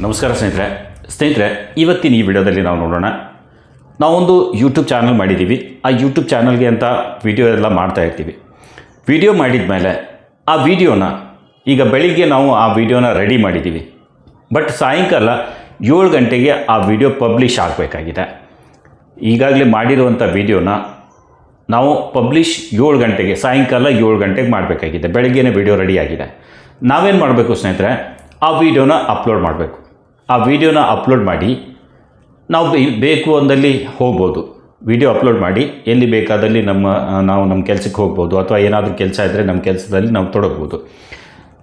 ನಮಸ್ಕಾರ ಸ್ನೇಹಿತರೆ. ಸ್ನೇಹಿತರೆ, ಇವತ್ತಿನ ಈ ವಿಡಿಯೋದಲ್ಲಿ ನಾವು ನೋಡೋಣ. ನಾವೊಂದು ಯೂಟ್ಯೂಬ್ ಚಾನಲ್ ಮಾಡಿದ್ದೀವಿ. ಆ ಯೂಟ್ಯೂಬ್ ಚಾನಲ್ಗೆ ಅಂತ ವಿಡಿಯೋ ಎಲ್ಲ ಮಾಡ್ತಾ ಇರ್ತೀವಿ. ವಿಡಿಯೋ ಮಾಡಿದ ಮೇಲೆ ಆ ವಿಡಿಯೋನ ಈಗ ಬೆಳಿಗ್ಗೆ ನಾವು ಆ ವಿಡಿಯೋನ ರೆಡಿ ಮಾಡಿದ್ದೀವಿ. ಬಟ್ ಸಾಯಂಕಾಲ ಏಳು ಗಂಟೆಗೆ ಆ ವಿಡಿಯೋ ಪಬ್ಲಿಷ್ ಆಗಬೇಕಾಗಿದೆ. ಈಗಾಗಲೇ ಮಾಡಿರುವಂಥ ವಿಡಿಯೋನ ನಾವು ಪಬ್ಲಿಷ್ ಏಳು ಗಂಟೆಗೆ, ಸಾಯಂಕಾಲ ಏಳು ಗಂಟೆಗೆ ಮಾಡಬೇಕಾಗಿದೆ. ಬೆಳಗ್ಗೆನೇ ವಿಡಿಯೋ ರೆಡಿ ಆಗಿದೆ. ನಾವೇನು ಮಾಡಬೇಕು ಸ್ನೇಹಿತರೆ? ಆ ವಿಡಿಯೋನ ಅಪ್ಲೋಡ್ ಮಾಡಬೇಕು. ಆ ವಿಡಿಯೋನ ಅಪ್ಲೋಡ್ ಮಾಡಿ. ನಾವು ಬೇಕು ಅಂದಲ್ಲಿ ಹೋಗ್ಬೋದು. ವಿಡಿಯೋ ಅಪ್ಲೋಡ್ ಮಾಡಿ. ಎಲ್ಲಿ ಬೇಕಾದಲ್ಲಿ ನಮ್ಮ ನಾವು ನಮ್ಮ ಕೆಲಸಕ್ಕೆ ಹೋಗ್ಬೋದು ಅಥವಾ ಏನಾದರೂ ಕೆಲಸ ಇದ್ದರೆ ನಮ್ಮ ಕೆಲಸದಲ್ಲಿ ನಾವು ತೊಡಗ್ಬೋದು.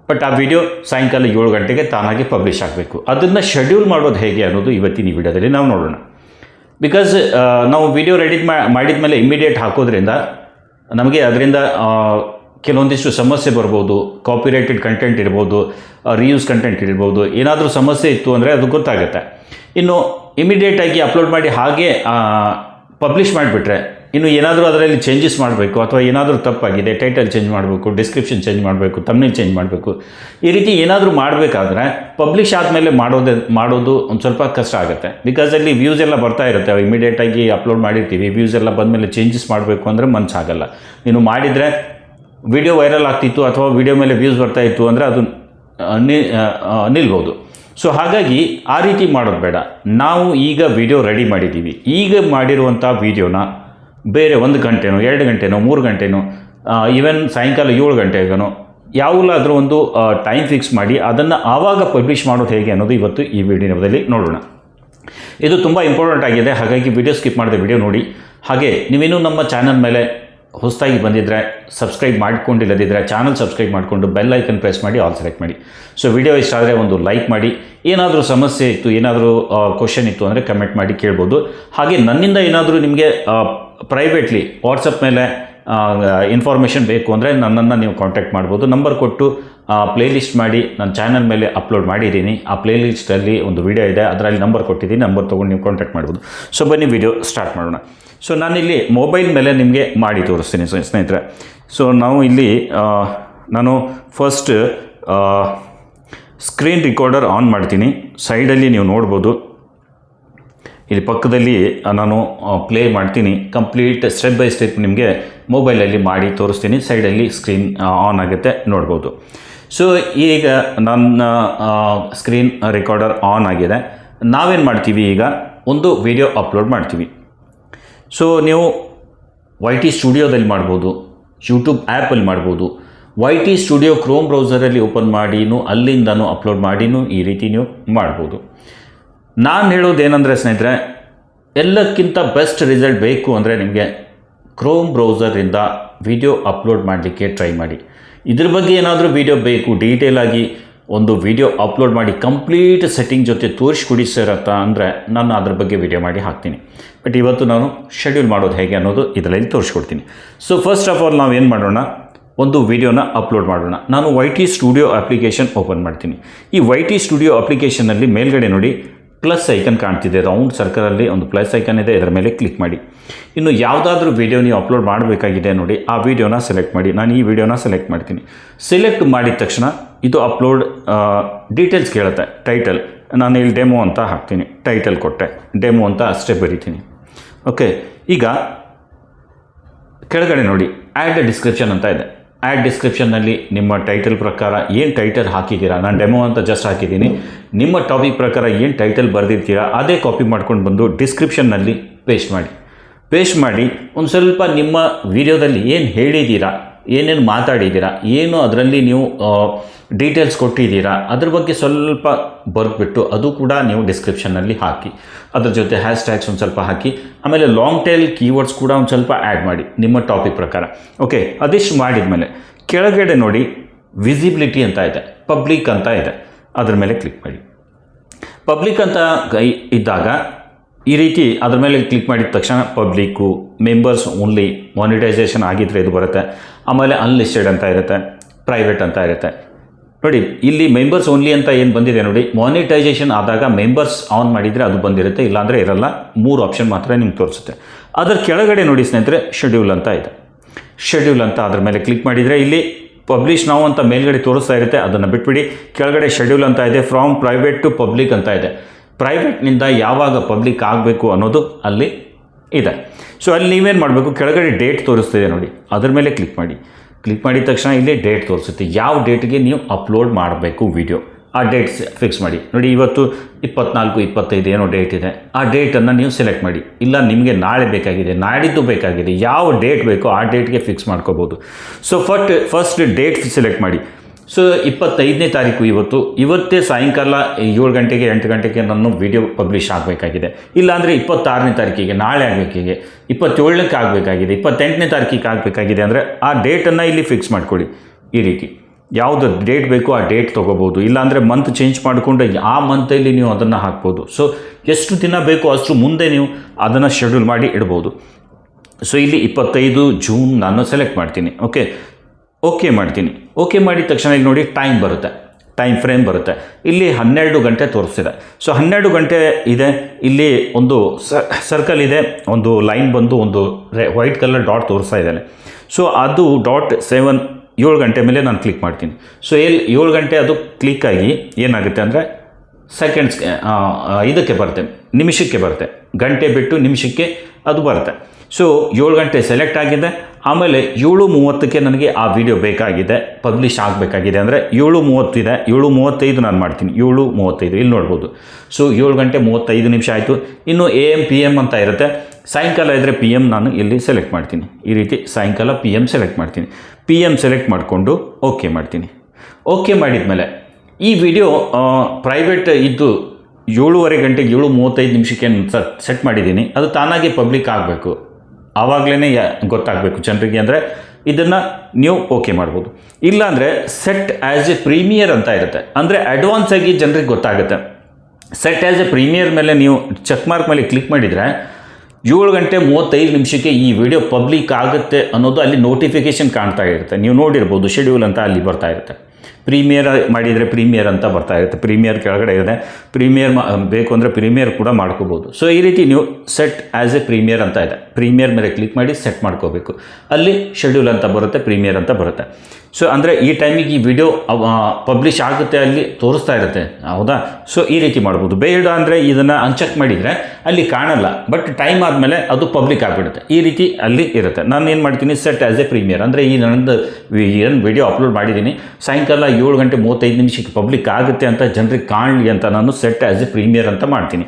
ಬಟ್ ಆ ವಿಡಿಯೋ ಸಾಯಂಕಾಲ ಏಳು ಗಂಟೆಗೆ ತಾನಾಗಿ ಪಬ್ಲಿಷ್ ಆಗಬೇಕು. ಅದನ್ನು ಶೆಡ್ಯೂಲ್ ಮಾಡೋದು ಹೇಗೆ ಅನ್ನೋದು ಇವತ್ತಿನ ಈ ವಿಡಿಯೋದಲ್ಲಿ ನಾವು ನೋಡೋಣ. ಬಿಕಾಸ್ ನಾವು ವಿಡಿಯೋ ರೆಡಿ ಮಾಡಿದ ಮೇಲೆ ಇಮ್ಮಿಡಿಯೇಟ್ ಹಾಕೋದ್ರಿಂದ ನಮಗೆ ಅದರಿಂದ ಕೆಲವೊಂದಿಷ್ಟು ಸಮಸ್ಯೆ ಬರ್ಬೋದು ಕಾಪಿರೈಟೆಡ್ ಕಂಟೆಂಟ್ ಇರ್ಬೋದು ರಿಯೂಸ್ ಕಂಟೆಂಟ್ ಇರ್ಬೋದು, ಏನಾದರೂ ಸಮಸ್ಯೆ ಇತ್ತು ಅಂದರೆ ಅದು ಗೊತ್ತಾಗುತ್ತೆ. ಇನ್ನು ಇಮಿಡಿಯೇಟಾಗಿ ಅಪ್ಲೋಡ್ ಮಾಡಿ ಹಾಗೆ ಪಬ್ಲಿಷ್ ಮಾಡಿಬಿಟ್ರೆ, ಇನ್ನು ಏನಾದರೂ ಅದರಲ್ಲಿ ಚೇಂಜಸ್ ಮಾಡಬೇಕು ಅಥವಾ ಏನಾದರೂ ತಪ್ಪಾಗಿದೆ ಟೈಟಲ್ ಚೇಂಜ್ ಮಾಡಬೇಕು ಡಿಸ್ಕ್ರಿಪ್ಷನ್ ಚೇಂಜ್ ಮಾಡಬೇಕು ತಮ್ಮನೇಲಿ ಚೇಂಜ್ ಮಾಡಬೇಕು, ಈ ರೀತಿ ಏನಾದರೂ ಮಾಡಬೇಕಾದ್ರೆ ಪಬ್ಲಿಷ್ ಆದಮೇಲೆ ಮಾಡೋದೇ, ಮಾಡೋದು ಒಂದು ಸ್ವಲ್ಪ ಕಷ್ಟ ಆಗುತ್ತೆ. ಬಿಕಾಸ್ ಅಲ್ಲಿ ವ್ಯೂಸ್ ಎಲ್ಲ ಬರ್ತಾ ಇರುತ್ತೆ ಇಮಿಡಿಯೇಟಾಗಿ ಅಪ್ಲೋಡ್ ಮಾಡಿರ್ತೀವಿ ವ್ಯೂಸ್ ಎಲ್ಲ ಬಂದಮೇಲೆ ಚೇಂಜಸ್ ಮಾಡಬೇಕು ಅಂದರೆ ಮನಸ್ಸಾಗಲ್ಲ ನೀನು ಮಾಡಿದರೆ ವಿಡಿಯೋ ವೈರಲ್ ಆಗ್ತಿತ್ತು ಅಥವಾ ವಿಡಿಯೋ ಮೇಲೆ ವ್ಯೂಸ್ ಬರ್ತಾ ಇತ್ತು ಅಂದರೆ ಅದು ನಿ ನಿಲ್ಬೋದು. ಸೊ ಹಾಗಾಗಿ ಆ ರೀತಿ ಮಾಡೋದು ಬೇಡ. ನಾವು ಈಗ ವಿಡಿಯೋ ರೆಡಿ ಮಾಡಿದ್ದೀವಿ ಈಗ ಮಾಡಿರುವಂಥ ವಿಡಿಯೋನ ಬೇರೆ ಒಂದು ಗಂಟೆನೋ, ಎರಡು ಗಂಟೆನೋ, ಮೂರು ಗಂಟೆನೋ ಈವನ್ ಸಾಯಂಕಾಲ ಏಳು ಗಂಟೆಗನೋ ಯಾವುದಾದ್ರೂ ಒಂದು ಟೈಮ್ ಫಿಕ್ಸ್ ಮಾಡಿ ಅದನ್ನು ಆವಾಗ ಪಬ್ಲಿಷ್ ಮಾಡೋದು ಹೇಗೆ ಅನ್ನೋದು ಇವತ್ತು ಈ ವಿಡಿಯೋದಲ್ಲಿ ನೋಡೋಣ. ಇದು ತುಂಬ ಇಂಪಾರ್ಟೆಂಟ್ ಆಗಿದೆ. ಹಾಗಾಗಿ ವಿಡಿಯೋ ಸ್ಕಿಪ್ ಮಾಡಿದೆ ವಿಡಿಯೋ ನೋಡಿ. ಹಾಗೆ ನೀವೇನು ನಮ್ಮ ಚಾನಲ್ ಮೇಲೆ ಹೊಸದಾಗಿ ಬಂದಿದ್ದರೆ ಸಬ್ಸ್ಕ್ರೈಬ್ ಮಾಡ್ಕೊಂಡಿಲ್ಲದಿದ್ದರೆ ಚಾನಲ್ ಸಬ್ಸ್ಕ್ರೈಬ್ ಮಾಡಿಕೊಂಡು ಬೆಲ್ ಐಕನ್ ಪ್ರೆಸ್ ಮಾಡಿ ಆಲ್ ಸೆಲೆಕ್ಟ್ ಮಾಡಿ. ಸೊ ವಿಡಿಯೋ ಇಷ್ಟ ಆದರೆ ಒಂದು ಲೈಕ್ ಮಾಡಿ. ಏನಾದರೂ ಸಮಸ್ಯೆ ಇತ್ತು, ಏನಾದರೂ ಕ್ವಶನ್ ಇತ್ತು ಅಂದರೆ ಕಮೆಂಟ್ ಮಾಡಿ ಕೇಳ್ಬೋದು. ಹಾಗೆ ನನ್ನಿಂದ ಏನಾದರೂ ನಿಮಗೆ ಪ್ರೈವೇಟ್ಲಿ ವಾಟ್ಸಪ್ ಮೇಲೆ ಇನ್ಫಾರ್ಮೇಷನ್ ಬೇಕು ಅಂದರೆ ನನ್ನನ್ನು ನೀವು ಕಾಂಟ್ಯಾಕ್ಟ್ ಮಾಡ್ಬೋದು. ನಂಬರ್ ಕೊಟ್ಟು ಪ್ಲೇಲಿಸ್ಟ್ ಮಾಡಿ ನನ್ನ ಚಾನಲ್ ಮೇಲೆ ಅಪ್ಲೋಡ್ ಮಾಡಿದ್ದೀನಿ. ಆ ಪ್ಲೇಲಿಸ್ಟಲ್ಲಿ ಒಂದು ವಿಡಿಯೋ ಇದೆ. ಅದರಲ್ಲಿ ನಂಬರ್ ಕೊಟ್ಟಿದ್ದೀನಿ. ನಂಬರ್ ತೊಗೊಂಡು ನೀವು ಕಾಂಟ್ಯಾಕ್ಟ್ ಮಾಡ್ಬೋದು. ಸೊ ಬನ್ನಿ ವಿಡಿಯೋ ಸ್ಟಾರ್ಟ್ ಮಾಡೋಣ. ಸೊ ನಾನಿಲ್ಲಿ ಮೊಬೈಲ್ ಮೇಲೆ ನಿಮಗೆ ಮಾಡಿ ತೋರಿಸ್ತೀನಿ ಸ್ನೇಹಿತರೆ. ಸೊ ನಾವು ಇಲ್ಲಿ ನಾನು ಫಸ್ಟ್ ಸ್ಕ್ರೀನ್ ರಿಕಾರ್ಡರ್ ಆನ್ ಮಾಡ್ತೀನಿ. ಸೈಡಲ್ಲಿ ನೀವು ನೋಡ್ಬೋದು. ಇಲ್ಲಿ ಪಕ್ಕದಲ್ಲಿ ನಾನು ಪ್ಲೇ ಮಾಡ್ತೀನಿ. ಕಂಪ್ಲೀಟ್ ಸ್ಟೆಪ್ ಬೈ ಸ್ಟೆಪ್ ನಿಮಗೆ ಮೊಬೈಲಲ್ಲಿ ಮಾಡಿ ತೋರಿಸ್ತೀನಿ. ಸೈಡಲ್ಲಿ ಸ್ಕ್ರೀನ್ ಆನ್ ಆಗುತ್ತೆ, ನೋಡ್ಬೋದು. ಸೊ ಈಗ ನನ್ನ ಸ್ಕ್ರೀನ್ ರೆಕಾರ್ಡರ್ ಆನ್ ಆಗಿದೆ. ನಾವೇನು ಮಾಡ್ತೀವಿ ಈಗ? ಒಂದು ವಿಡಿಯೋ ಅಪ್ಲೋಡ್ ಮಾಡ್ತೀವಿ. ಸೊ ನೀವು ವೈ ಟಿ ಸ್ಟುಡಿಯೋದಲ್ಲಿ ಮಾಡ್ಬೋದು ಯೂಟ್ಯೂಬ್ ಆ್ಯಪಲ್ಲಿ ಮಾಡ್ಬೋದು. ವೈ ಟಿ ಸ್ಟುಡಿಯೋ ಕ್ರೋಮ್ ಬ್ರೌಸರಲ್ಲಿ ಓಪನ್ ಮಾಡಿನೂ, ಅಲ್ಲಿಂದನೂ ಅಪ್ಲೋಡ್ ಮಾಡಿನೂ ಈ ರೀತಿ ನೀವು ಮಾಡ್ಬೋದು. ನಾನು ಹೇಳೋದೇನೆಂದರೆ ಸ್ನೇಹಿತರೆ, ಎಲ್ಲಕ್ಕಿಂತ ಬೆಸ್ಟ್ ರಿಸಲ್ಟ್ ಬೇಕು ಅಂದರೆ ನಿಮಗೆ ಕ್ರೋಮ್ ಬ್ರೌಸರಿಂದ ವಿಡಿಯೋ ಅಪ್ಲೋಡ್ ಮಾಡಲಿಕ್ಕೆ ಟ್ರೈ ಮಾಡಿ. ಇದ್ರ ಬಗ್ಗೆ ಏನಾದರೂ ವಿಡಿಯೋ ಬೇಕು ಡೀಟೇಲಾಗಿ ಒಂದು ವಿಡಿಯೋ ಅಪ್ಲೋಡ್ ಮಾಡಿ ಕಂಪ್ಲೀಟ್ ಸೆಟ್ಟಿಂಗ್ ಜೊತೆ ತೋರಿಸ್ಕೊಡಿ ಸರ್ ಅಂತ ಅಂದರೆ ನಾನು ಅದ್ರ ಬಗ್ಗೆ ವಿಡಿಯೋ ಮಾಡಿ ಹಾಕ್ತೀನಿ. ಬಟ್ ಇವತ್ತು ನಾನು ಶೆಡ್ಯೂಲ್ ಮಾಡೋದು ಹೇಗೆ ಅನ್ನೋದು ಇದರಲ್ಲಿ ತೋರಿಸ್ಕೊಡ್ತೀನಿ. ಸೊ ಫಸ್ಟ್ ಆಫ್ ಆಲ್ ನಾವು ಏನು ಮಾಡೋಣ? ಒಂದು ವಿಡಿಯೋನ ಅಪ್ಲೋಡ್ ಮಾಡೋಣ. ನಾನು Y T studio application open ಮಾಡ್ತೀನಿ. ಈ ವೈ ಟಿ ಸ್ಟುಡಿಯೋ ಅಪ್ಲಿಕೇಶನಲ್ಲಿ ಮೇಲ್ಗಡೆ ನೋಡಿ ಪ್ಲಸ್ ಐಕನ್ ಕಾಣ್ತಿದೆ. ರೌಂಡ್ ಸರ್ಕಲಲ್ಲಿ ಒಂದು ಪ್ಲಸ್ ಐಕನ್ ಇದೆ. ಇದರ ಮೇಲೆ ಕ್ಲಿಕ್ ಮಾಡಿ. ಇನ್ನು ಯಾವುದಾದ್ರೂ ವಿಡಿಯೋ ನೀವು ಅಪ್ಲೋಡ್ ಮಾಡಬೇಕಾಗಿದೆ ನೋಡಿ, ಆ ವಿಡಿಯೋನ ಸೆಲೆಕ್ಟ್ ಮಾಡಿ. ನಾನು ಈ ವಿಡಿಯೋನ ಸೆಲೆಕ್ಟ್ ಮಾಡ್ತೀನಿ. ಸೆಲೆಕ್ಟ್ ಮಾಡಿದ ತಕ್ಷಣ ಇದು ಅಪ್ಲೋಡ್ ಡೀಟೇಲ್ಸ್ ಕೇಳುತ್ತೆ. ಟೈಟಲ್ ನಾನು ಇಲ್ಲಿ ಡೆಮೋ ಅಂತ ಹಾಕ್ತೀನಿ. ಟೈಟಲ್ ಕೊಟ್ಟೆ. ಡೆಮೋ ಅಂತ ಅಷ್ಟೇ ಬರಿತೀನಿ. ಓಕೆ ಈಗ ಕೆಳಗಡೆ ನೋಡಿ. ಆ್ಯಡ್ ಡಿಸ್ಕ್ರಿಪ್ಷನ್ ಅಂತ ಇದೆ. ಆ್ಯಡ್ ಡಿಸ್ಕ್ರಿಪ್ಷನ್ನಲ್ಲಿ ನಿಮ್ಮ ಟೈಟಲ್ ಪ್ರಕಾರ ಏನು ಟೈಟಲ್ ಹಾಕಿದ್ದೀರಾ? ನಾನು ಡೆಮೋ ಅಂತ ಜಸ್ಟ್ ಹಾಕಿದ್ದೀನಿ. ನಿಮ್ಮ ಟಾಪಿಕ್ ಪ್ರಕಾರ ಏನು ಟೈಟಲ್ ಬರೆದಿರ್ತೀರಾ, ಅದೇ ಕಾಪಿ ಮಾಡ್ಕೊಂಡು ಬಂದು ಡಿಸ್ಕ್ರಿಪ್ಷನ್ನಲ್ಲಿ ಪೇಸ್ಟ್ ಮಾಡಿ. ಪೇಸ್ಟ್ ಮಾಡಿ, ಒಂದು ಸ್ವಲ್ಪ ನಿಮ್ಮ ವಿಡಿಯೋದಲ್ಲಿ ಏನು ಹೇಳಿದ್ದೀರಾ ಏನೇನು ಮಾತಾಡಿದ್ದೀರಾ ಏನು ಅದರಲ್ಲಿ ನೀವು ಡೀಟೇಲ್ಸ್ ಕೊಟ್ಟಿದ್ದೀರಾ ಅದ್ರ ಬಗ್ಗೆ ಸ್ವಲ್ಪ ಬರೆದ್ಬಿಟ್ಟು ಅದು ಕೂಡ ನೀವು ಡಿಸ್ಕ್ರಿಪ್ಷನ್ನಲ್ಲಿ ಹಾಕಿ. ಅದ್ರ ಜೊತೆ ಹ್ಯಾಶ್ ಟ್ಯಾಗ್ಸ್ ಒಂದು ಸ್ವಲ್ಪ ಹಾಕಿ, ಆಮೇಲೆ ಲಾಂಗ್ ಟೈಲ್ ಕೀವರ್ಡ್ಸ್ ಕೂಡ ಒಂದು ಸ್ವಲ್ಪ ಆ್ಯಡ್ ಮಾಡಿ, ನಿಮ್ಮ ಟಾಪಿಕ್ ಪ್ರಕಾರ. ಓಕೆ ಅದಿಷ್ಟು ಮಾಡಿದ್ಮೇಲೆ, ಕೆಳಗಡೆ ನೋಡಿ ವಿಸಿಬಿಲಿಟಿ ಅಂತ ಇದೆ ಪಬ್ಲಿಕ್ ಅಂತ ಇದೆ, ಅದ್ರ ಮೇಲೆ ಕ್ಲಿಕ್ ಮಾಡಿ. ಪಬ್ಲಿಕ್ ಅಂತ ಇದ್ದಾಗ ಈ ರೀತಿ ಅದ್ರ ಮೇಲೆ ಕ್ಲಿಕ್ ಮಾಡಿದ ತಕ್ಷಣ ಪಬ್ಲಿಕ್ಕು ಮೆಂಬರ್ಸ್ ಓನ್ಲಿ ಮಾನಿಟೈಸೇಷನ್ ಆಗಿದ್ರೆ ಇದು ಬರುತ್ತೆ. ಆಮೇಲೆ ಅನ್ಲಿಸ್ಟೆಡ್ ಅಂತ ಇರುತ್ತೆ ಪ್ರೈವೇಟ್ ಅಂತ ಇರುತ್ತೆ. ನೋಡಿ, ಇಲ್ಲಿ ಮೆಂಬರ್ಸ್ ಓನ್ಲಿ ಅಂತ ಏನು ಬಂದಿದೆ ನೋಡಿ ಮಾನಿಟೈಸೇಷನ್ ಆದಾಗ ಮೆಂಬರ್ಸ್ ಆನ್ ಮಾಡಿದರೆ ಅದು ಬಂದಿರುತ್ತೆ, ಇಲ್ಲಾಂದರೆ ಇರಲ್ಲ. ಮೂರು ಆಪ್ಷನ್ ಮಾತ್ರ ನಿಮ್ಗೆ ತೋರಿಸುತ್ತೆ. ಅದರ ಕೆಳಗಡೆ ನೋಡಿ ಸ್ನೇಹಿತರೆ ಶೆಡ್ಯೂಲ್ ಅಂತ ಇದೆ. ಶೆಡ್ಯೂಲ್ ಅಂತ ಅದ್ರ ಮೇಲೆ ಕ್ಲಿಕ್ ಮಾಡಿದರೆ ಇಲ್ಲಿ ಪಬ್ಲಿಷ್ ನಾವು ಅಂತ ಮೇಲ್ಗಡೆ ತೋರಿಸ್ತಾ ಇರುತ್ತೆ, ಅದನ್ನು ಬಿಟ್ಬಿಡಿ. ಕೆಳಗಡೆ ಶೆಡ್ಯೂಲ್ ಅಂತ ಇದೆ ಫ್ರಾಮ್ ಪ್ರೈವೇಟ್ ಟು ಪಬ್ಲಿಕ್ ಅಂತ ಇದೆ. ಪ್ರೈವೇಟ್ನಿಂದ ಯಾವಾಗ ಪಬ್ಲಿಕ್ ಆಗಬೇಕು ಅನ್ನೋದು ಅಲ್ಲಿ ಇದೆ. ಸೊ ಅಲ್ಲಿ ನೀವೇನು ಮಾಡಬೇಕು? ಕೆಳಗಡೆ ಡೇಟ್ ತೋರಿಸ್ತಿದೆ ನೋಡಿ. ಅದ್ರ ಮೇಲೆ ಕ್ಲಿಕ್ ಮಾಡಿ. ಕ್ಲಿಕ್ ಮಾಡಿದ ತಕ್ಷಣ ಇಲ್ಲಿ ಡೇಟ್ ತೋರಿಸುತ್ತೆ. ಯಾವ ಡೇಟ್ಗೆ ನೀವು ಅಪ್ಲೋಡ್ ಮಾಡಬೇಕು ವಿಡಿಯೋ ಆ ಡೇಟ್ಸ್ ಫಿಕ್ಸ್ ಮಾಡಿ. ನೋಡಿ, ಇವತ್ತು ಇಪ್ಪತ್ನಾಲ್ಕು, ಇಪ್ಪತ್ತೈದು ಏನೋ ಡೇಟ್ ಇದೆ. ಆ ಡೇಟನ್ನು ನೀವು ಸೆಲೆಕ್ಟ್ ಮಾಡಿ. ಇಲ್ಲ, ನಿಮಗೆ ನಾಳೆ ಬೇಕಾಗಿದೆ, ನಾಡಿದ್ದು ಬೇಕಾಗಿದೆ, ಯಾವ ಡೇಟ್ ಬೇಕೋ ಆ ಡೇಟ್ಗೆ ಫಿಕ್ಸ್ ಮಾಡ್ಕೋಬೋದು. So first first date select ಮಾಡಿ. ಸೊ ಇಪ್ಪತ್ತೈದನೇ ತಾರೀಕು ಇವತ್ತು, ಇವತ್ತೇ ಸಾಯಂಕಾಲ ಏಳು ಗಂಟೆಗೆ, ಎಂಟು ಗಂಟೆಗೆ ನನ್ನ ವಿಡಿಯೋ ಪಬ್ಲಿಷ್ ಆಗಬೇಕಾಗಿದೆ. ಇಲ್ಲಾಂದರೆ ಇಪ್ಪತ್ತಾರನೇ ತಾರೀಕಿಗೆ, ನಾಳೆ ಆಗಬೇಕಿಗೆ ಇಪ್ಪತ್ತೇಳಕ್ಕೆ ಆಗಬೇಕಾಗಿದೆ, ಇಪ್ಪತ್ತೆಂಟನೇ ತಾರೀಕಿಗೆ ಆಗಬೇಕಾಗಿದೆ ಅಂದರೆ ಆ ಡೇಟನ್ನು ಇಲ್ಲಿ ಫಿಕ್ಸ್ ಮಾಡ್ಕೊಳ್ಳಿ. ಈ ರೀತಿ. ಯಾವುದು ಡೇಟ್ ಬೇಕೋ ಆ ಡೇಟ್ ತೊಗೋಬೋದು. ಇಲ್ಲಾಂದರೆ ಮಂತ್ ಚೇಂಜ್ ಮಾಡಿಕೊಂಡು ಆ ಮಂತಲ್ಲಿ ನೀವು ಅದನ್ನು ಹಾಕ್ಬೋದು. ಸೊ ಎಷ್ಟು ದಿನ ಬೇಕೋ ಅಷ್ಟು ಮುಂದೆ ನೀವು ಅದನ್ನು ಶೆಡ್ಯೂಲ್ ಮಾಡಿ ಇಡ್ಬೋದು. ಸೊ ಇಲ್ಲಿ ಇಪ್ಪತ್ತೈದು ಜೂನ್ ನಾನು ಸೆಲೆಕ್ಟ್ ಮಾಡ್ತೀನಿ. ಓಕೆ ಓಕೆ ಮಾಡ್ತೀನಿ. ಓಕೆ ಮಾಡಿದ ತಕ್ಷಣ ಇಲ್ಲಿ ನೋಡಿ ಟೈಮ್ ಬರುತ್ತೆ. ಟೈಮ್ ಫ್ರೇಮ್ ಬರುತ್ತೆ. ಇಲ್ಲಿ ಹನ್ನೆರಡು ಗಂಟೆ ತೋರಿಸ್ತಿದೆ. ಸೊ ಹನ್ನೆರಡು ಗಂಟೆ ಇದೆ. ಇಲ್ಲಿ ಒಂದು ಸರ್ಕಲ್ ಇದೆ. ಒಂದು ಲೈನ್ ಬಂದು ಒಂದು ವೈಟ್ ಕಲರ್ ಡಾಟ್ ತೋರಿಸ್ತಾ ಇದ್ದಾನೆ. ಸೊ ಅದು ಡಾಟ್ ಸೆವೆನ್ ಏಳು ಗಂಟೆ ಮೇಲೆ ನಾನು ಕ್ಲಿಕ್ ಮಾಡ್ತೀನಿ. ಸೊ ಎಲ್ಲಿ ಏಳು ಗಂಟೆ ಅದು ಕ್ಲಿಕ್ ಆಗಿ ಏನಾಗುತ್ತೆ ಅಂದರೆ ಸೆಕೆಂಡ್ಸ್ ಇದಕ್ಕೆ ಬರುತ್ತೆ, ನಿಮಿಷಕ್ಕೆ ಬರುತ್ತೆ. ಗಂಟೆ ಬಿಟ್ಟು ನಿಮಿಷಕ್ಕೆ ಅದು ಬರುತ್ತೆ. ಸೊ ಏಳು ಗಂಟೆ ಸೆಲೆಕ್ಟ್ ಆಗಿದೆ. ಆಮೇಲೆ ಏಳು ಮೂವತ್ತಕ್ಕೆ ನನಗೆ ಆ ವಿಡಿಯೋ ಬೇಕಾಗಿದೆ ಪಬ್ಲಿಷ್ ಆಗಬೇಕಾಗಿದೆ ಅಂದರೆ ಏಳು ಮೂವತ್ತಿದೆ ಏಳು ಮೂವತ್ತೈದು ನಾನು ಮಾಡ್ತೀನಿ. ಏಳು ಮೂವತ್ತೈದು, ಇಲ್ಲಿ ನೋಡ್ಬೋದು. ಸೊ ಏಳು ಗಂಟೆ ಮೂವತ್ತೈದು ನಿಮಿಷ ಆಯಿತು. ಇನ್ನು ಎ ಎಂ ಪಿ ಎಂ ಅಂತ ಇರುತ್ತೆ. ಸಾಯಂಕಾಲ ಇದ್ದರೆ ಪಿ ಎಂ ನಾನು ಇಲ್ಲಿ ಸೆಲೆಕ್ಟ್ ಮಾಡ್ತೀನಿ. ಈ ರೀತಿ ಸಾಯಂಕಾಲ ಪಿ ಎಂ ಸೆಲೆಕ್ಟ್ ಮಾಡ್ತೀನಿ. ಪಿ ಎಂ ಸೆಲೆಕ್ಟ್ ಮಾಡಿಕೊಂಡು ಓಕೆ ಮಾಡ್ತೀನಿ. ಓಕೆ ಮಾಡಿದ್ಮೇಲೆ ಈ ವಿಡಿಯೋ ಪ್ರೈವೇಟ್ ಇದ್ದು ಏಳುವರೆ ಗಂಟೆಗೆ ಏಳು ಮೂವತ್ತೈದು ನಿಮಿಷಕ್ಕೆ ಸೆಟ್ ಮಾಡಿದ್ದೀನಿ. ಅದು ತಾನಾಗಿ ಪಬ್ಲಿಕ್ ಆಗಬೇಕು. ಆವಾಗಲೇ ಗೊತ್ತಾಗಬೇಕು ಜನರಿಗೆ ಅಂದರೆ ಇದನ್ನು ನೀವು ಓಕೆ ಮಾಡ್ಬೋದು. ಇಲ್ಲಾಂದರೆ ಸೆಟ್ ಆ್ಯಸ್ ಎ ಪ್ರೀಮಿಯರ್ ಅಂತ ಇರುತ್ತೆ. ಅಂದರೆ ಅಡ್ವಾನ್ಸ್ ಆಗಿ ಜನರಿಗೆ ಗೊತ್ತಾಗುತ್ತೆ. ಸೆಟ್ ಆ್ಯಸ್ ಎ ಪ್ರೀಮಿಯರ್ ಮೇಲೆ ನೀವು ಚೆಕ್ ಮಾರ್ಕ್ ಮೇಲೆ ಕ್ಲಿಕ್ ಮಾಡಿದರೆ ಏಳು ಗಂಟೆ ಮೂವತ್ತೈದು ನಿಮಿಷಕ್ಕೆ ಈ ವಿಡಿಯೋ ಪಬ್ಲಿಕ್ ಆಗುತ್ತೆ ಅನ್ನೋದು ಅಲ್ಲಿ ನೋಟಿಫಿಕೇಶನ್ ಕಾಣ್ತಾ ಇರುತ್ತೆ. ನೀವು ನೋಡಿರ್ಬೋದು ಶೆಡ್ಯೂಲ್ ಅಂತ ಅಲ್ಲಿ ಬರ್ತಾ ಇರುತ್ತೆ. ಪ್ರೀಮಿಯರ್ ಮಾಡಿದರೆ ಪ್ರೀಮಿಯರ್ ಅಂತ ಬರ್ತಾ ಇರುತ್ತೆ. ಪ್ರೀಮಿಯರ್ ಕೆಳಗಡೆ ಇದೆ ಪ್ರೀಮಿಯರ್ ಬೇಕು ಅಂದರೆ ಪ್ರೀಮಿಯರ್ ಕೂಡ ಮಾಡ್ಕೋಬೋದು. ಸೊ ಈ ರೀತಿ ನೀವು ಸೆಟ್ ಆ್ಯಸ್ ಎ ಪ್ರೀಮಿಯರ್ ಅಂತ ಇದೆ. ಪ್ರೀಮಿಯರ್ ಮೇಲೆ ಕ್ಲಿಕ್ ಮಾಡಿ ಸೆಟ್ ಮಾಡ್ಕೋಬೇಕು. ಅಲ್ಲಿ ಶೆಡ್ಯೂಲ್ ಅಂತ ಬರುತ್ತೆ, ಪ್ರೀಮಿಯರ್ ಅಂತ ಬರುತ್ತೆ. ಸೊ ಅಂದರೆ ಈ ಟೈಮಿಗೆ ಈ ವಿಡಿಯೋ ಪಬ್ಲಿಷ್ ಆಗುತ್ತೆ ಅಲ್ಲಿ ತೋರಿಸ್ತಾ ಇರುತ್ತೆ. ಹೌದಾ? ಸೊ ಈ ರೀತಿ ಮಾಡ್ಬೋದು. ಬೇಡ ಅಂದರೆ ಇದನ್ನು ಅನ್ಚೆಕ್ ಮಾಡಿದರೆ ಅಲ್ಲಿ ಕಾಣಲ್ಲ. ಬಟ್ ಟೈಮ್ ಆದಮೇಲೆ ಅದು ಪಬ್ಲಿಕ್ ಆಗಿಬಿಡುತ್ತೆ. ಈ ರೀತಿ ಅಲ್ಲಿ ಇರುತ್ತೆ. ನಾನು ಏನು ಮಾಡ್ತೀನಿ? Set as a premiere. ಅಂದರೆ ಈ ನನ್ನದು ಏನು ವಿಡಿಯೋ ಅಪ್ಲೋಡ್ ಮಾಡಿದ್ದೀನಿ. ಸಾಯಂಕಾಲ ಏಳು ಗಂಟೆ ಮೂವತ್ತೈದು ನಿಮಿಷಕ್ಕೆ ಪಬ್ಲಿಕ್ ಆಗುತ್ತೆ ಅಂತ ಜನರಿಗೆ ಕಾಣಲಿ ಅಂತ ನಾನು ಸೆಟ್ ಆ್ಯಸ್ ಎ ಪ್ರೀಮಿಯರ್ ಅಂತ ಮಾಡ್ತೀನಿ.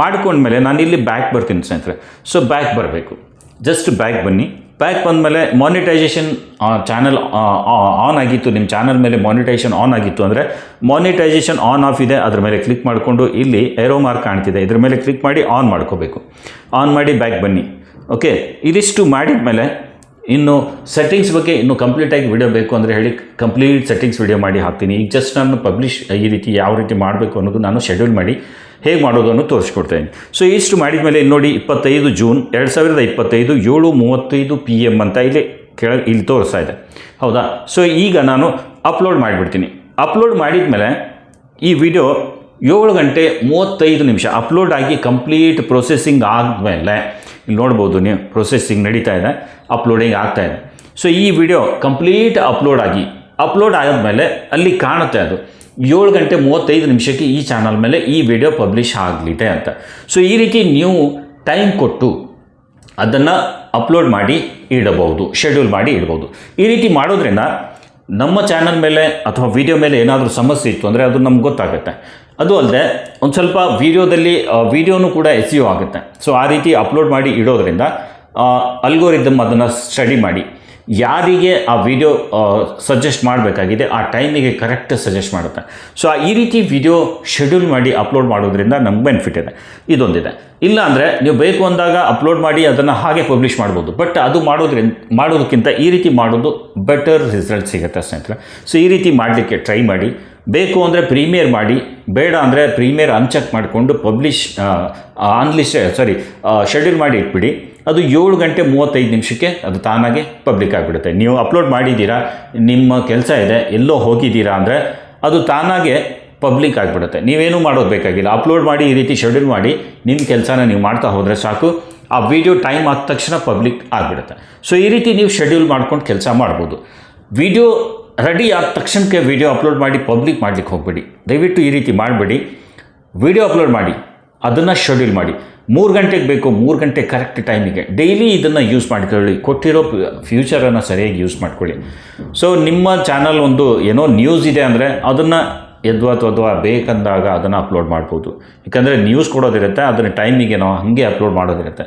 ಮಾಡ್ಕೊಂಡ್ಮೇಲೆ ನಾನು ಇಲ್ಲಿ ಬ್ಯಾಕ್ ಬರ್ತೀನಿ ಸ್ನೇಹಿತರೆ. ಸೊ ಬ್ಯಾಕ್ ಬರಬೇಕು. ಜಸ್ಟ್ ಬ್ಯಾಕ್ ಬನ್ನಿ. ಬ್ಯಾಕ್ ಬಂದಮೇಲೆ ಮಾನಿಟೈಸೇಷನ್ ಚಾನಲ್ ಆನ್ ಆಗಿತ್ತು. ನಿಮ್ಮ ಚಾನಲ್ ಮೇಲೆ ಮಾನಿಟೈಸೇಷನ್ ಆನ್ ಆಗಿತ್ತು ಅಂದರೆ ಮಾನಿಟೈಸೇಷನ್ ಆನ್ ಆಫ್ ಇದೆ. ಅದ್ರ ಮೇಲೆ ಕ್ಲಿಕ್ ಮಾಡಿಕೊಂಡು ಇಲ್ಲಿ ಏರೋ ಮಾರ್ಕ್ ಕಾಣ್ತಿದೆ. ಇದ್ರ ಮೇಲೆ ಕ್ಲಿಕ್ ಮಾಡಿ ಆನ್ ಮಾಡ್ಕೋಬೇಕು. ಆನ್ ಮಾಡಿ ಬ್ಯಾಕ್ ಬನ್ನಿ. ಓಕೆ ಇದಿಷ್ಟು ಮಾಡಿದ ಮೇಲೆ ಇನ್ನು ಸೆಟ್ಟಿಂಗ್ಸ್ ಬಗ್ಗೆ ಇನ್ನು ಕಂಪ್ಲೀಟಾಗಿ ವಿಡಿಯೋ ಬೇಕು ಅಂದರೆ ಹೇಳಿ ಕಂಪ್ಲೀಟ್ ಸೆಟ್ಟಿಂಗ್ಸ್ ವಿಡಿಯೋ ಮಾಡಿ ಹಾಕ್ತೀನಿ. ಈಗ ಜಸ್ಟ್ ನಾನು ಪಬ್ಲಿಷ್ ಈ ರೀತಿ ಯಾವ ರೀತಿ ಮಾಡಬೇಕು ಅನ್ನೋದು ನಾನು ಶೆಡ್ಯೂಲ್ ಮಾಡಿ ಹೇಗೆ ಮಾಡೋದು ಅನ್ನೋದು ತೋರಿಸ್ಕೊಡ್ತೇನೆ. ಸೊ ಇಷ್ಟು ಮಾಡಿದ ಮೇಲೆ ಇಲ್ಲಿ ನೋಡಿ ಇಪ್ಪತ್ತೈದು ಜೂನ್ ಎರಡು ಸಾವಿರದ ಇಪ್ಪತ್ತೈದು ಏಳು ಮೂವತ್ತೈದು ಪಿ ಎಂ ಅಂತ ಇಲ್ಲಿ ಕೆಳ ಇಲ್ಲಿ ತೋರಿಸ್ತಾ ಇದೆ. ಹೌದಾ? ಸೊ ಈಗ ನಾನು ಅಪ್ಲೋಡ್ ಮಾಡಿಬಿಡ್ತೀನಿ. ಅಪ್ಲೋಡ್ ಮಾಡಿದ ಮೇಲೆ ಈ ವಿಡಿಯೋ ಏಳು ಗಂಟೆ ಮೂವತ್ತೈದು ನಿಮಿಷ ಅಪ್ಲೋಡ್ ಆಗಿ ಕಂಪ್ಲೀಟ್ ಪ್ರೊಸೆಸಿಂಗ್ ಆದಮೇಲೆ ಇಲ್ಲಿ ನೋಡ್ಬೋದು ನೀವು ಪ್ರೊಸೆಸಿಂಗ್ ನಡೀತಾ ಇದೆ ಅಪ್ಲೋಡಿಂಗ್ ಆಗ್ತಾ ಇದೆ. ಸೊ ಈ ವಿಡಿಯೋ ಕಂಪ್ಲೀಟ್ ಅಪ್ಲೋಡ್ ಆಗಿ ಅಪ್ಲೋಡ್ ಆದಮೇಲೆ ಅಲ್ಲಿ ಕಾಣುತ್ತೆ ಅದು. ಏಳು ಗಂಟೆ ಮೂವತ್ತೈದು ನಿಮಿಷಕ್ಕೆ ಈ ಚಾನಲ್ ಮೇಲೆ ಈ ವಿಡಿಯೋ ಪಬ್ಲಿಷ್ ಆಗಲಿದೆ ಅಂತ. ಸೊ ಈ ರೀತಿ ನೀವು ಟೈಮ್ ಕೊಟ್ಟು ಅದನ್ನು ಅಪ್ಲೋಡ್ ಮಾಡಿ ಇಡಬಹುದು ಶೆಡ್ಯೂಲ್ ಮಾಡಿ ಇಡ್ಬೋದು ಈ ರೀತಿ ಮಾಡೋದ್ರಿಂದ ನಮ್ಮ ಚಾನಲ್ ಮೇಲೆ ಅಥವಾ ವಿಡಿಯೋ ಮೇಲೆ ಏನಾದರೂ ಸಮಸ್ಯೆ ಇತ್ತು ಅಂದರೆ ಅದು ನಮ್ಗೆ ಗೊತ್ತಾಗುತ್ತೆ. ಅದು ಅಲ್ಲದೆ ಒಂದು ಸ್ವಲ್ಪ ವೀಡಿಯೋದಲ್ಲಿ ವೀಡಿಯೋನು ಕೂಡ ಎಸ್ ಆಗುತ್ತೆ. ಸೊ ಆ ರೀತಿ ಅಪ್ಲೋಡ್ ಮಾಡಿ ಇಡೋದ್ರಿಂದ ಅಲ್ಗೋರಿದ್ದಮ್ ಅದನ್ನು ಸ್ಟಡಿ ಮಾಡಿ. ಯಾರಿಗೆ ಆ ವಿಡಿಯೋ ಸಜೆಸ್ಟ್ ಮಾಡಬೇಕಾಗಿದೆ, ಆ ಟೈಮಿಗೆ ಕರೆಕ್ಟ್ ಸಜೆಸ್ಟ್ ಮಾಡುತ್ತೆ. ಸೊ ಈ ರೀತಿ ವಿಡಿಯೋ ಶೆಡ್ಯೂಲ್ ಮಾಡಿ ಅಪ್ಲೋಡ್ ಮಾಡೋದ್ರಿಂದ ನಮ್ಗೆ ಬೆನಿಫಿಟ್ ಇದೆ. ಇದೊಂದಿದೆ. ಇಲ್ಲ ಅಂದರೆ ನೀವು ಬೇಕು ಅಂದಾಗ ಅಪ್ಲೋಡ್ ಮಾಡಿ, ಅದನ್ನು ಹಾಗೆ ಪಬ್ಲಿಷ್ ಮಾಡ್ಬೋದು. ಬಟ್ ಅದು ಮಾಡೋದ್ರಿಂದ ಮಾಡೋದಕ್ಕಿಂತ ಈ ರೀತಿ ಮಾಡೋದು ಬೆಟರ್ ರಿಸಲ್ಟ್ ಸಿಗುತ್ತೆ ಸ್ನೇಹಿತರೆ. ಸೊ ಈ ರೀತಿ ಮಾಡಲಿಕ್ಕೆ ಟ್ರೈ ಮಾಡಿ. ಬೇಕು ಅಂದರೆ ಪ್ರೀಮಿಯರ್ ಮಾಡಿ. ಬೇಡ ಅಂದರೆ ಪ್ರೀಮಿಯರ್ ಅನ್ಚೆಕ್ ಮಾಡಿಕೊಂಡು ಪಬ್ಲಿಷ್ ಆನ್ಲಿಸ್ಟ್ ಸಾರಿ ಶೆಡ್ಯೂಲ್ ಮಾಡಿ ಇಟ್ಬಿಡಿ. ಅದು ಏಳು ಗಂಟೆ ಮೂವತ್ತೈದು ನಿಮಿಷಕ್ಕೆ ಅದು ತಾನಾಗೆ ಪಬ್ಲಿಕ್ ಆಗಿಬಿಡುತ್ತೆ. ನೀವು ಅಪ್ಲೋಡ್ ಮಾಡಿದ್ದೀರಾ, ನಿಮ್ಮ ಕೆಲಸ ಇದೆ, ಎಲ್ಲೋ ಹೋಗಿದ್ದೀರಾ ಅಂದರೆ ಅದು ತಾನಾಗೆ ಪಬ್ಲಿಕ್ ಆಗಿಬಿಡುತ್ತೆ. ನೀವೇನು ಮಾಡೋದು ಬೇಕಾಗಿಲ್ಲ. ಅಪ್ಲೋಡ್ ಮಾಡಿ, ಈ ರೀತಿ ಶೆಡ್ಯೂಲ್ ಮಾಡಿ, ನಿಮ್ಮ ಕೆಲಸನ ನೀವು ಮಾಡ್ತಾ ಹೋದರೆ ಸಾಕು. ಆ ವಿಡಿಯೋ ಟೈಮ್ ಆದ ತಕ್ಷಣ ಪಬ್ಲಿಕ್ ಆಗಿಬಿಡುತ್ತೆ. ಸೊ ಈ ರೀತಿ ನೀವು ಶೆಡ್ಯೂಲ್ ಮಾಡ್ಕೊಂಡು ಕೆಲಸ ಮಾಡ್ಬೋದು. ವಿಡಿಯೋ ರೆಡಿ ಆದ ತಕ್ಷಣಕ್ಕೆ ವಿಡಿಯೋ ಅಪ್ಲೋಡ್ ಮಾಡಿ ಪಬ್ಲಿಕ್ ಮಾಡಲಿಕ್ಕೆ ಹೋಗಬೇಡಿ. ದಯವಿಟ್ಟು ಈ ರೀತಿ ಮಾಡಬೇಡಿ. ವಿಡಿಯೋ ಅಪ್ಲೋಡ್ ಮಾಡಿ, ಅದನ್ನು ಶೆಡ್ಯೂಲ್ ಮಾಡಿ. ಮೂರು ಗಂಟೆಗೆ ಬೇಕು, ಮೂರು ಗಂಟೆ ಕರೆಕ್ಟ್ ಟೈಮಿಗೆ ಡೈಲಿ ಇದನ್ನು ಯೂಸ್ ಮಾಡ್ಕೊಳ್ಳಿ. ಕೊಟ್ಟಿರೋ ಫ್ಯೂಚರನ್ನು ಸರಿಯಾಗಿ ಯೂಸ್ ಮಾಡ್ಕೊಳ್ಳಿ. ಸೊ ನಿಮ್ಮ ಚಾನಲ್ ಒಂದು ಏನೋ ನ್ಯೂಸ್ ಇದೆ ಅಂದರೆ ಅದನ್ನು ಎದ್ವಾ ಅಥವಾ ಬೇಕಂದಾಗ ಅದನ್ನು ಅಪ್ಲೋಡ್ ಮಾಡ್ಬೋದು. ಯಾಕಂದರೆ ನ್ಯೂಸ್ ಕೊಡೋದಿರುತ್ತೆ, ಅದನ್ನು ಟೈಮಿಗೆ ನಾವು ಹಾಗೆ ಅಪ್ಲೋಡ್ ಮಾಡೋದಿರುತ್ತೆ.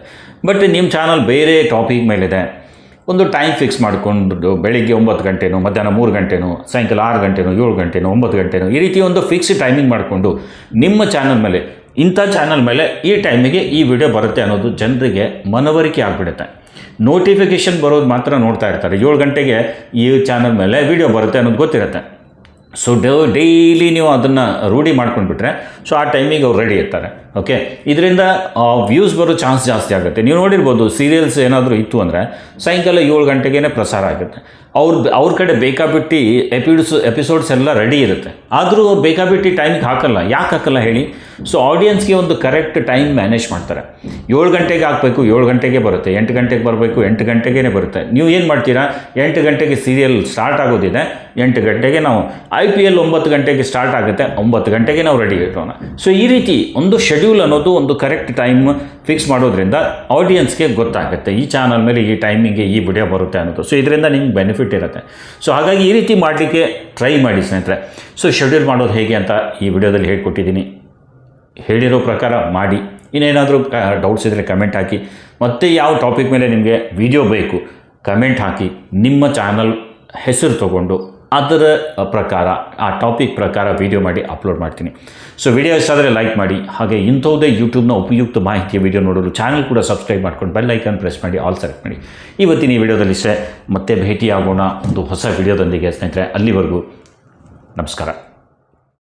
ಬಟ್ ನಿಮ್ಮ ಚಾನಲ್ ಬೇರೆ ಟಾಪಿಕ್ ಮೇಲಿದೆ. ಒಂದು ಟೈಮ್ ಫಿಕ್ಸ್ ಮಾಡಿಕೊಂಡು ಬೆಳಿಗ್ಗೆ ಒಂಬತ್ತು ಗಂಟೆನೋ, ಮಧ್ಯಾಹ್ನ ಮೂರು ಗಂಟೆನೋ, ಸಾಯಂಕಾಲ ಆರು ಗಂಟೆನೋ, ಏಳು ಗಂಟೆನೋ, ಒಂಬತ್ತು ಗಂಟೆನೋ ಈ ರೀತಿ ಒಂದು ಫಿಕ್ಸ್ ಟೈಮಿಂಗ್ ಮಾಡಿಕೊಂಡು ನಿಮ್ಮ ಚಾನಲ್ ಮೇಲೆ ಇಂಥ ಚಾನಲ್ ಮೇಲೆ ಈ ಟೈಮಿಗೆ ಈ ವಿಡಿಯೋ ಬರುತ್ತೆ ಅನ್ನೋದು ಜನರಿಗೆ ಮನವರಿಕೆ ಆಗಿಬಿಡುತ್ತೆ. ನೋಟಿಫಿಕೇಷನ್ ಬರೋದು ಮಾತ್ರ ನೋಡ್ತಾ ಇರ್ತಾರೆ. ಏಳು ಗಂಟೆಗೆ ಈ ಚಾನಲ್ ಮೇಲೆ ವಿಡಿಯೋ ಬರುತ್ತೆ ಅನ್ನೋದು ಗೊತ್ತಿರುತ್ತೆ. ಸೊ ಡೈಲಿ ನೀವು ಅದನ್ನು ರೂಢಿ ಮಾಡ್ಕೊಂಡ್ಬಿಟ್ರೆ ಸೊ ಆ ಟೈಮಿಗೆ ಅವ್ರು ರೆಡಿ ಇರ್ತಾರೆ. ಓಕೆ ಇದರಿಂದ ವ್ಯೂಸ್ ಬರೋ ಚಾನ್ಸ್ ಜಾಸ್ತಿ ಆಗುತ್ತೆ. ನೀವು ನೋಡಿರ್ಬೋದು ಸೀರಿಯಲ್ಸ್ ಏನಾದರೂ ಇತ್ತು ಅಂದರೆ, ಸಾಯಂಕಾಲ ಏಳು ಗಂಟೆಗೇ ಪ್ರಸಾರ ಆಗುತ್ತೆ. ಅವ್ರ ಅವ್ರ ಕಡೆ ಬೇಕಾಬಿಟ್ಟು ಎಪಿಡ್ಸ್ ಎಪಿಸೋಡ್ಸ್ ಎಲ್ಲ ರೆಡಿ ಇರುತ್ತೆ. ಆದರೂ ಅವ್ರು ಬೇಕಾಬಿಟ್ಟು ಟೈಮಿಗೆ ಹಾಕಲ್ಲ. ಯಾಕೆ ಹಾಕಲ್ಲ ಹೇಳಿ? ಸೊ ಆಡಿಯನ್ಸ್ಗೆ ಒಂದು ಕರೆಕ್ಟ್ ಟೈಮ್ ಮ್ಯಾನೇಜ್ ಮಾಡ್ತಾರೆ. ಏಳು ಗಂಟೆಗೆ ಹಾಕಬೇಕು, ಏಳು ಗಂಟೆಗೆ ಬರುತ್ತೆ. ಎಂಟು ಗಂಟೆಗೆ ಬರಬೇಕು, ಎಂಟು ಗಂಟೆಗೇ ಬರುತ್ತೆ. ನೀವು ಏನು ಮಾಡ್ತೀರಾ? ಎಂಟು ಗಂಟೆಗೆ ಸೀರಿಯಲ್ ಸ್ಟಾರ್ಟ್ ಆಗೋದಿದೆ. ಎಂಟು ಗಂಟೆಗೆ ನಾವು ಐ ಪಿ ಎಲ್ ಒಂಬತ್ತು ಗಂಟೆಗೆ ಸ್ಟಾರ್ಟ್ ಆಗುತ್ತೆ. ಒಂಬತ್ತು ಗಂಟೆಗೆ ನಾವು ರೆಡಿ ಇರೋಣ. ಸೊ ಈ ರೀತಿ ಒಂದು ಶೆಡ್ಯೂಲ್ ಅನ್ನೋದು ಒಂದು ಕರೆಕ್ಟ್ ಟೈಮ್ ಫಿಕ್ಸ್ ಮಾಡೋದ್ರಿಂದ ಆಡಿಯನ್ಸ್ಗೆ ಗೊತ್ತಾಗುತ್ತೆ. ಈ ಚಾನಲ್ ಮೇಲೆ ಈ ಟೈಮಿಂಗ್ಗೆ ಈ ವಿಡಿಯೋ ಬರುತ್ತೆ ಅನ್ನೋದು. ಸೊ ಇದರಿಂದ ನಿಮ್ಗೆ ಬೆನಿಫಿಟ್ ಇರುತ್ತೆ. ಸೊ ಹಾಗಾಗಿ ಈ ರೀತಿ ಮಾಡಲಿಕ್ಕೆ ಟ್ರೈ ಮಾಡಿ ಸ್ನೇಹಿತರೆ. ಸೊ ಶೆಡ್ಯೂಲ್ ಮಾಡೋದು ಹೇಗೆ ಅಂತ ಈ ವಿಡಿಯೋದಲ್ಲಿ ಹೇಳ್ಕೊಟ್ಟಿದ್ದೀನಿ. ಹೇಳಿರೋ ಪ್ರಕಾರ ಮಾಡಿ. ಇನ್ನೇನಾದರೂ ಡೌಟ್ಸ್ ಇದ್ದರೆ ಕಮೆಂಟ್ ಹಾಕಿ. ಮತ್ತೆ ಯಾವ ಟಾಪಿಕ್ ಮೇಲೆ ನಿಮಗೆ ವಿಡಿಯೋ ಬೇಕು ಕಮೆಂಟ್ ಹಾಕಿ. ನಿಮ್ಮ ಚಾನಲ್ ಹೆಸರು ತಗೊಂಡು ಅದರ ಪ್ರಕಾರ, ಆ ಟಾಪಿಕ್ ಪ್ರಕಾರ ವಿಡಿಯೋ ಮಾಡಿ ಅಪ್ಲೋಡ್ ಮಾಡ್ತೀನಿ. ಸೊ ವಿಡಿಯೋ ಇಷ್ಟ ಆದರೆ ಲೈಕ್ ಮಾಡಿ. ಹಾಗೆ ಇಂಥವುದೇ ಯೂಟ್ಯೂಬ್ನ ಉಪಯುಕ್ತ ಮಾಹಿತಿಯ ವಿಡಿಯೋ ನೋಡಲು ಚಾನಲ್ ಕೂಡ ಸಬ್ಸ್ಕ್ರೈಬ್ ಮಾಡ್ಕೊಂಡು ಬೆಲ್ ಐಕನ್ ಪ್ರೆಸ್ ಮಾಡಿ ಆಲ್ ಸೆಲೆಕ್ಟ್ ಮಾಡಿ. ಇವತ್ತಿನ ಈ ವಿಡಿಯೋದಲ್ಲಿ ಇಷ್ಟೇ. ಮತ್ತೆ ಭೇಟಿಯಾಗೋಣ ಒಂದು ಹೊಸ ವಿಡಿಯೋದೊಂದಿಗೆ ಸ್ನೇಹಿತರೆ. ಅಲ್ಲಿವರೆಗೂ ನಮಸ್ಕಾರ.